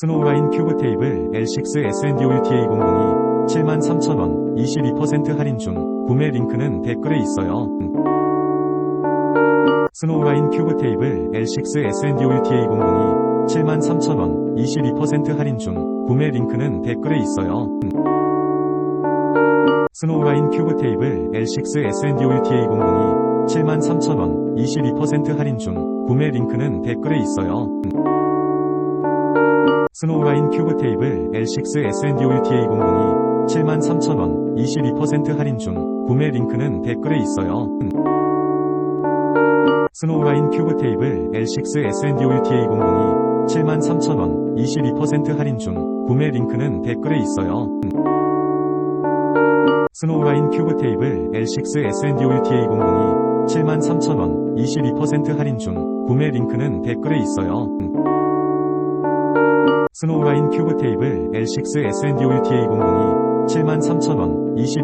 스노우라인 큐브 테이블 L6 SNDOUTA002 73,000원 22% 할인 중 구매 링크는 댓글에 있어요. 스노우라인 큐브 테이블 L6 SNDOUTA002 73,000원 22% 할인 중 구매 링크는 댓글에 있어요. 스노우라인 큐브 테이블 L6 SNDOUTA002 73,000원 22% 할인 중 구매 링크는 댓글에 있어요. 스노우라인 큐브 테이블 L6 SNDOUTA002 73,000원 22% 할인 중 구매 링크는 댓글에 있어요. 스노우라인 큐브 테이블 L6 SNDOUTA002 73,000원 22% 할인 중 구매 링크는 댓글에 있어요. 스노우라인 큐브 테이블 L6 SNDOUTA002 73,000원 22% 할인 중 구매 링크는 댓글에 있어요. 스노우라인 큐브 테이블 L6 SNDOUTA002 73,000원 22